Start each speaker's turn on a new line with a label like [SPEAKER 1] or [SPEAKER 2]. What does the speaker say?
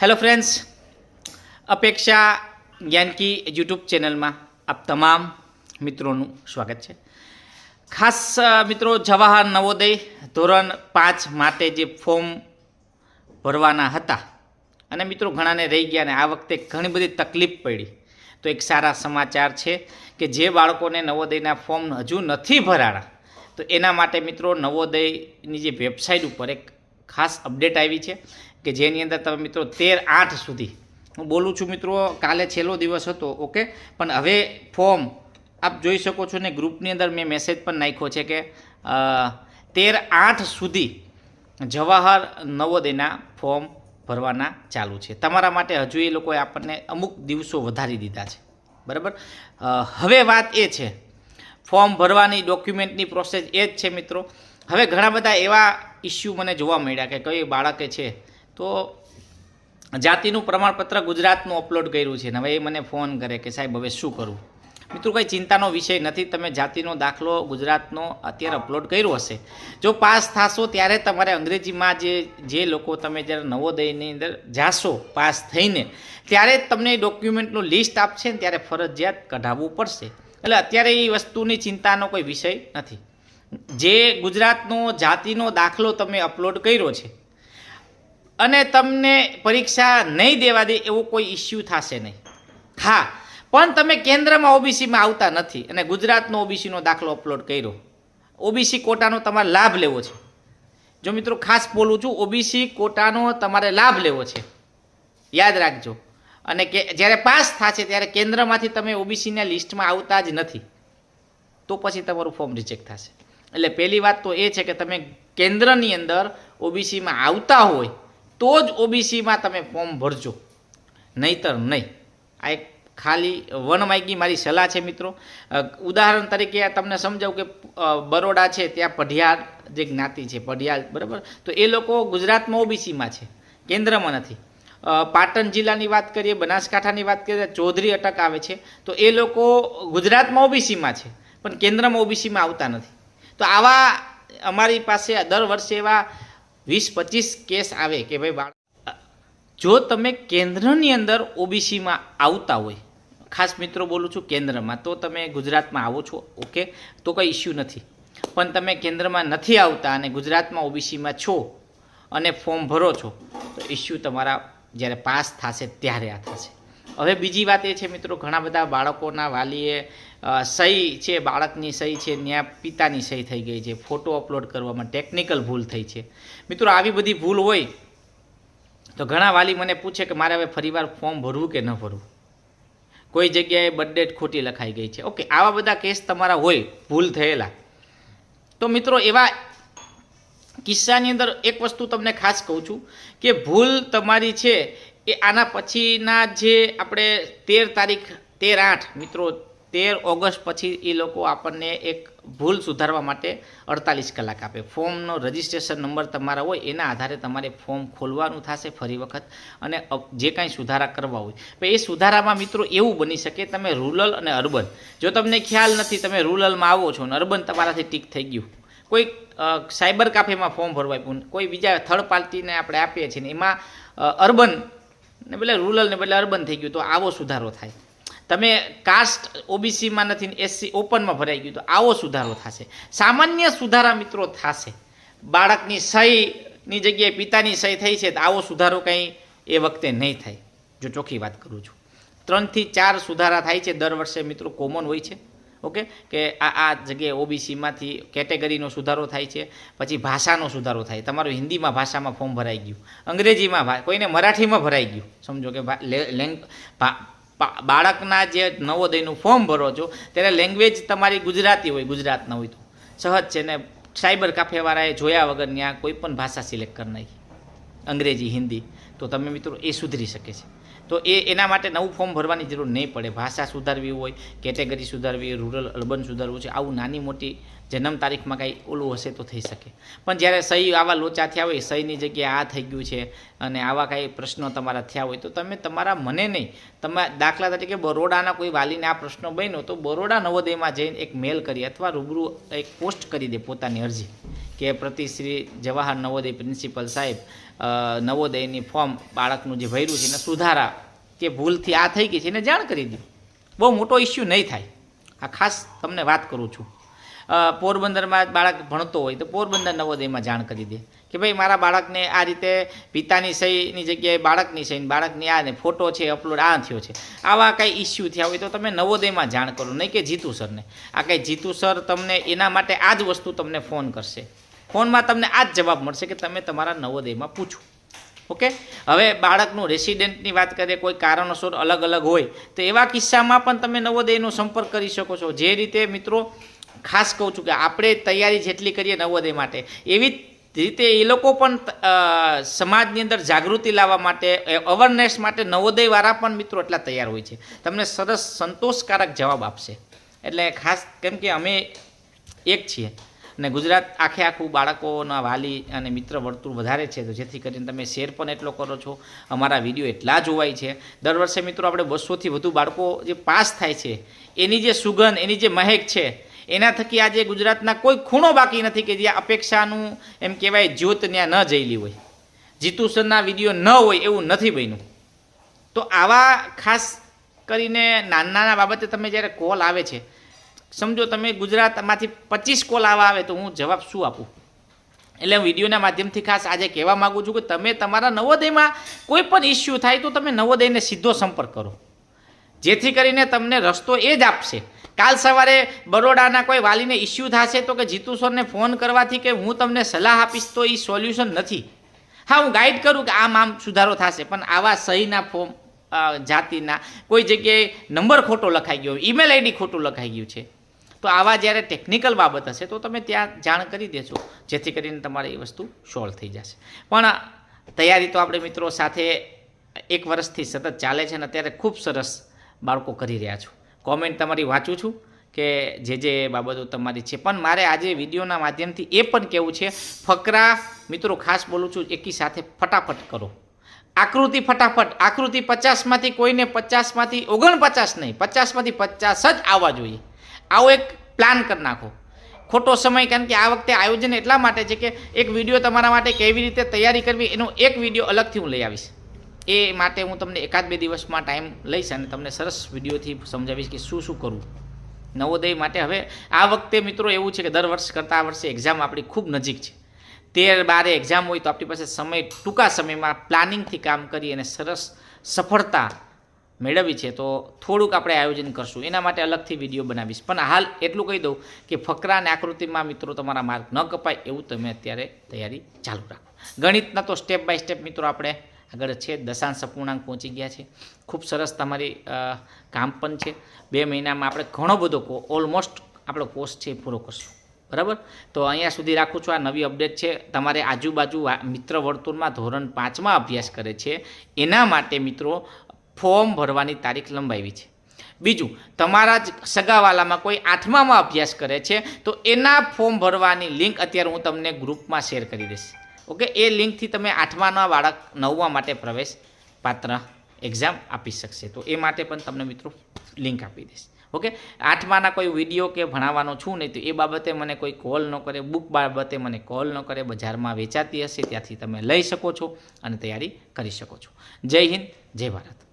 [SPEAKER 1] Hello friends અપેક્ષા Gyanki YouTube ચેનલમાં આપ તમામ મિત્રોનું સ્વાગત છે. ખાસ મિત્રો, જવાહર નવોદય ધોરણ પાંચ માટે જે ફોર્મ ભરવાના હતા, અને મિત્રો ઘણાને રહી ગયા ને, આ વખતે ઘણી બધી તકલીફ પડી. તો એક સારા સમાચાર છે કે જે બાળકોને નવોદયના ફોર્મ હજુ નથી ભરાણા, તો એના માટે મિત્રો નવોદયની જે વેબસાઇટ ઉપર એક ખાસ અપડેટ આવી છે. કે જેની અંદર તમે મિત્રો તેર આઠ સુધી. હું બોલું છું મિત્રો, કાલે છેલ્લો દિવસ હતો, ઓકે? પણ હવે ફોર્મ આપ જોઈ શકો છો ને, ગ્રુપની અંદર મેં મેસેજ પણ નાખ્યો છે કે તેર આઠ સુધી જવાહર નવોદયના ફોર્મ ભરવાના ચાલુ છે. તમારા માટે હજુ એ લોકોએ આપણને અમુક દિવસો વધારી દીધા છે. બરાબર? હવે વાત એ છે, ફોર્મ ભરવાની ડોક્યુમેન્ટની પ્રોસેસ એ જ છે મિત્રો. હવે ઘણા બધા એવા ઇસ્યુ મને જોવા મળ્યા કે કઈ બાળકે છે તો જાતિનું પ્રમાણપત્ર ગુજરાતનું અપલોડ કર્યું છે ને હવે એ મને ફોન કરે કે સાહેબ હવે શું કરવું મિત્રો, કંઈ ચિંતાનો વિષય નથી. તમે જાતિનો દાખલો ગુજરાતનો અત્યારે અપલોડ કર્યો હશે. જો પાસ થશો ત્યારે તમારે અંગ્રેજીમાં જે જે લોકો તમે જ્યારે નવોદયની અંદર જાશો, પાસ થઈને, ત્યારે તમને ડોક્યુમેન્ટનું લિસ્ટ આપશે ને ત્યારે ફરજિયાત કઢાવવું પડશે. એટલે અત્યારે એ વસ્તુની ચિંતાનો કોઈ વિષય નથી. જે ગુજરાતનો જાતિનો દાખલો તમે અપલોડ કર્યો છે અને તમને પરીક્ષા નહીં દેવા દે એવો કોઈ ઇસ્યુ થશે નહીં. હા, પણ તમે કેન્દ્રમાં ઓબીસીમાં આવતા નથી અને ગુજરાતનો ઓબીસીનો દાખલો અપલોડ કર્યો. ઓબીસી કોટાનો તમારે લાભ લેવો છે. જો મિત્રો ખાસ બોલું છું, ઓબીસી કોટાનો તમારે લાભ લેવો છે. યાદ રાખજો. અને કે જ્યારે પાસ થશે ત્યારે કેન્દ્રમાંથી તમે ઓબીસીના લિસ્ટમાં આવતા જ નથી. તો પછી તમારું ફોર્મ રિજેક્ટ થશે. એટલે પહેલી વાત તો એ છે કે તમે કેન્દ્રની અંદર ઓબીસીમાં આવતા હોય તો જ ઓબીસીમાં તમે ફોર્મ ભરજો. નહીતર નહીં. આ એક ખાલી વન માગી મારી સલાહ છે મિત્રો. ઉદાહરણ તરીકે તમને સમજાવું કે બરોડા છે, ત્યાં પઢિયાર જે જ્ઞાતિ છે, પઢિયાર, બરાબર? તો એ લોકો ગુજરાતમાં ઓબીસીમાં છે, કેન્દ્રમાં નથી. પાટણ જિલ્લાની વાત કરીએ, બનાસકાંઠાની વાત કરીએ ચૌધરી અટક આવે છે. તો એ લોકો ગુજરાતમાં ઓબીસીમાં છે, પણ કેન્દ્રમાં ઓબીસીમાં આવતા નથી. તો આવા અમારી પાસે દર વર્ષે એવા વીસ પચીસ કેસ આવે કે ભાઈ બાળક જો તમે કેન્દ્રની અંદર ઓબીસીમાં આવતા હોય, ખાસ મિત્રો બોલું છું કેન્દ્રમાં, તો તમે ગુજરાતમાં આવો છો, ઓકે? તો કંઈ ઇસ્યુ નથી. પણ તમે કેન્દ્રમાં નથી આવતા અને ગુજરાતમાં ઓબીસીમાં છો અને ફોર્મ ભરો છો, તો ઇસ્યુ તમારા જ્યારે પાસ થશે ત્યારે આ થશે. હવે બીજી વાત એ છે મિત્રો, ઘણા બધા બાળકોના વાલીએ સહી છે, બાળકની સહી છે ત્યાં પિતાની સહી થઈ ગઈ છે, ફોટો અપલોડ કરવામાં ટેકનિકલ ભૂલ થઈ છે. મિત્રો, આવી બધી ભૂલ હોય તો ઘણા વાલી મને પૂછે કે મારે હવે ફરીવાર ફોર્મ ભરવું કે ન ભરવું? કોઈ જગ્યાએ બર્થડેટ ખોટી લખાઈ ગઈ છે. ઓકે, આવા બધા કેસ તમારા હોય, ભૂલ થયેલા. તો મિત્રો, એવા કિસ્સાની અંદર એક વસ્તુ તમને ખાસ કહું છું કે ભૂલ તમારી છે એ આના પછીના જે આપણે તેર તારીખ, તેર આઠ, મિત્રો, તેર ઓગસ્ટ પછી એ લોકો આપણને એક ભૂલ સુધારવા માટે અડતાલીસ કલાક આપે. ફોર્મનો રજિસ્ટ્રેશન નંબર તમારા હોય, એના આધારે તમારે ફોર્મ ખોલવાનું થશે ફરી વખત અને જે કાંઈ સુધારા કરવા હોય. તો એ સુધારામાં, મિત્રો, એવું બની શકે, તમે રૂરલ અને અર્બન. જો તમને ખ્યાલ નથી, તમે રૂરલમાં આવો છો અને અર્બન તમારાથી ટીક થઈ ગયું. કોઈ સાયબર કાફેમાં ફોર્મ ભરવા કોઈ બીજા થર્ડ પાર્ટીને આપણે આપીએ છીએ ને, એમાં અર્બન ને બદલે રૂરલ ને બદલે અર્બન થઈ ગયું તો આવો સુધારો થાય. તમે કાસ્ટ ઓબીસીમાં નથી એસસી ઓપનમાં ભરાઈ ગયું તો આવો સુધારો થશે. સામાન્ય સુધારા મિત્રો થશે. બાળકની સહીની જગ્યાએ પિતાની સહી થઈ છે તો આવો સુધારો કંઈ એ વખતે નહીં થાય. જો ચોખ્ખી વાત કરું છું. ત્રણથી ચાર સુધારા થાય છે દર વર્ષે મિત્રો કોમન હોય છે. ઓકે? કે આ આ જગ્યાએ ઓબીસીમાંથી કેટેગરીનો સુધારો થાય છે, પછી ભાષાનો સુધારો થાય. તમારું હિન્દીમાં ભાષામાં ફોર્મ ભરાઈ ગયું. અંગ્રેજીમાં કોઈને મરાઠીમાં ભરાઈ ગયું. સમજો કે લેંગ- બાળકના જે નવોદયનું ફોર્મ ભરો છો, ત્યારે લેંગ્વેજ તમારી ગુજરાતી હોય, ગુજરાતના હોય તો. સહજ છે ને સાયબર કાફેવાળાએ જોયા વગર ત્યાં કોઈ પણ ભાષા સિલેક્ટ કરી નાખી. અંગ્રેજી, હિન્દી. તો તમે મિત્રો એ સુધરી શકે છે. તો એ એના માટે નવું ફોર્મ ભરવાની જરૂર નહીં પડે. ભાષા સુધારવી હોય કેટેગરી સુધારવી રૂરલ અર્બન સુધારવું છે, આવું નાની મોટી જન્મ તારીખમાં કાંઈ ઓલું હશે તો થઈ શકે. પણ જ્યારે સહી આવા લોચા થયા હોય, સહીની જગ્યાએ આ થઈ ગયું છે અને આવા કાંઈ પ્રશ્નો તમારા થયા હોય, તો તમે તમારા મને નહીં તમે દાખલા તરીકે બરોડાના કોઈ વાલીને આ પ્રશ્ન બન્યો તો બરોડા નવોદયમાં જઈને એક મેલ કરી અથવા રૂબરૂ એક પોસ્ટ કરી દે પોતાની અરજી કે પ્રતિ શ્રી જવાહર નવોદય પ્રિન્સિપલ સાહેબ નવોદયની ફોર્મ બાળકનું જે ભર્યું છે એને સુધારા કે ભૂલથી આ થઈ ગઈ છે એને જાણ કરી દો. બહુ મોટો ઇસ્યુ નહીં થાય. આ ખાસ તમને વાત કરું છું. પોરબંદરમાં બાળક ભણતો હોય તો પોરબંદર નવોદયમાં જાણ કરી દે. કે ભાઈ મારા બાળકને આ રીતે પિતાની સહીની જગ્યાએ બાળકની સહી બાળકની આ ફોટો છે અપલોડ આ થયો છે. આવા કાંઈ ઇસ્યુ થયા હોય તો તમે નવોદયમાં જાણ કરો, નહીં કે જીતુ સરને. આ કંઈ જીતુ સર તમને એના માટે આ જ વસ્તુ તમને ફોન કરશે. ફોનમાં તમને આ જ જવાબ મળશે કે તમે તમારા નવોદયમાં પૂછો. ઓકે? હવે બાળકનું રેસિડેન્ટની વાત કરીએ, કોઈ કારણોસર અલગ અલગ હોય, તો એવા કિસ્સામાં પણ તમે નવોદયનો સંપર્ક કરી શકો છો. જે રીતે મિત્રો, ખાસ કહું છું કે આપણે તૈયારી જેટલી કરીએ નવોદય માટે, એવી જ રીતે એ લોકો પણ સમાજની અંદર જાગૃતિ લાવવા માટે અવેરનેસ માટે નવોદયવાળા પણ મિત્રો એટલા તૈયાર હોય છે. તમને સરસ સંતોષકારક જવાબ આપશે. એટલે ખાસ કેમ કે અમે એક છીએ. અને ગુજરાત આખે આખું બાળકોના વાલી અને મિત્ર વર્તુળ વધારે છે. તો જેથી કરીને તમે શેર પણ એટલો કરો છો. અમારા વીડિયો એટલા જોવાય છે. દર વર્ષે મિત્રો આપણે બસોથી વધુ બાળકો જે પાસ થાય છે, એની જે સુગંધ, એની જે મહેક છે એના થકી આજે ગુજરાતના કોઈ ખૂણો બાકી નથી કે જે અપેક્ષાનું, એમ કહેવાય, જ્યોત ત્યાં ન જયેલી હોય. જીતુસરના વીડિયો ન હોય એવું નથી બન્યું. તો આવા ખાસ કરીને નાના નાના બાબતે તમે જ્યારે કોલ આવે છે, સમજો તમે ગુજરાતમાંથી પચીસ કોલ આવા આવે તો હું જવાબ શું આપું? એટલે હું વિડીયોના માધ્યમથી ખાસ આજે કહેવા માગું છું કે તમે તમારા નવોદયમાં કોઈ પણ ઇસ્યુ થાય તો તમે નવોદયને સીધો સંપર્ક કરો. જેથી કરીને તમને રસ્તો એ જ આપશે કાલ સવારે બરોડાના કોઈ વાલીને ઇસ્યુ થશે તો કે જીતુ સરને ફોન કરવાથી કે હું તમને સલાહ આપીશ તો એ સોલ્યુશન નથી. હા, હું ગાઈડ કરું કે આમ આમ સુધારો થશે, પણ આવા સહીના ફોર્મ જાતિના કોઈ જગ્યાએ નંબર ખોટો લખાઈ ગયો ઈમેલ આઈડી ખોટું લખાઈ ગયું છે. તો આવા જ્યારે ટેકનિકલ બાબત હશે તો તમે ત્યાં જાણ કરી દેશો જેથી કરીને તમારે એ વસ્તુ સોલ્વ થઈ જશે. પણ તૈયારી તો આપણે મિત્રો સાથે એક વર્ષથી સતત ચાલે છે અને અત્યારે ખૂબ સરસ બાળકો કરી રહ્યા છો. કોમેન્ટ તમારી વાંચું છું કે જે જે બાબતો તમારી છે. પણ મારે આજે વિડીયોના માધ્યમથી એ પણ કહેવું છે, ફકરા, મિત્રો, ખાસ બોલું છું, એકી સાથે ફટાફટ કરો. આકૃતિ ફટાફટ, આકૃતિ પચાસમાંથી કોઈને પચાસમાંથી ઓગણપચાસ નહીં, પચાસમાંથી પચાસ જ આવવા જોઈએ. આવો એક પ્લાન કરી નાખો. ખોટો સમય, કારણ કે આ વખતે આયોજન એટલા માટે છે કે એક વીડિયો તમારા માટે કેવી રીતે તૈયારી કરવી, એનો એક વીડિયો અલગથી હું લઈ આવીશ. એ માટે હું તમને એકાદ બે દિવસમાં ટાઈમ લઈશ અને તમને સરસ વિડીયોથી સમજાવીશ કે શું શું કરવું. નવોદય માટે હવે આ વખતે મિત્રો એવું છે કે દર વર્ષ કરતાં આ વર્ષે એક્ઝામ આપણી ખૂબ નજીક છે. તેર બારે એક્ઝામ હોય તો આપણી પાસે સમય, ટૂંકા સમયમાં પ્લાનિંગથી કામ કરી અને સરસ સફળતા મેળવી છે તો થોડુંક આપણે આયોજન કરશું. એના માટે અલગથી વીડિયો બનાવીશ. પણ હાલ એટલું કહી દઉં કે ફકરા અને આકૃતિમાં મિત્રો તમારા માર્ક ન કપાય એવું તમે અત્યારે તૈયારી ચાલુ રાખો. ગણિતના તો સ્ટેપ બાય સ્ટેપ મિત્રો આપણે આગળ છે, દશાંશ અપૂર્ણાંક પહોંચી ગયા છે. ખૂબ સરસ તમારી કામ પણ છે. બે મહિનામાં આપણે ઘણો બધો ઓલમોસ્ટ આપણો કોર્સ છે એ પૂરો કરશું. બરાબર? તો અહીંયા સુધી રાખું છું, આ નવી અપડેટ છે. તમારે આજુબાજુ મિત્ર વર્તુળમાં ધોરણ પાંચમાં અભ્યાસ કરે છે. એના માટે મિત્રો ફોર્મ ભરવાની તારીખ લંબાવી છે. બીજું, તમારા જ સગાવાલામાં કોઈ આઠમામાં અભ્યાસ કરે છે, તો એના ફોર્મ ભરવાની લિંક અત્યારે હું તમને ગ્રુપમાં શેર કરી દઈશ. ઓકે, એ લિંકથી તમે આઠમાના બાળક નવમા માટે પ્રવેશ પાત્ર એક્ઝામ આપી શકશે. તો એ માટે પણ તમને મિત્રો લિંક આપી દઈશ. ઓકે, આઠમાના કોઈ વીડિયો કે ભણાવવાનો છું નહીં તો એ બાબતે મને કોઈ કોલ ન કરે, બુક બાબતે મને કોલ ન કરે, બજારમાં વેચાતી હશે, ત્યાંથી તમે લઈ શકો છો અને તૈયારી કરી શકો છો. જય હિન્દ, જય ભારત.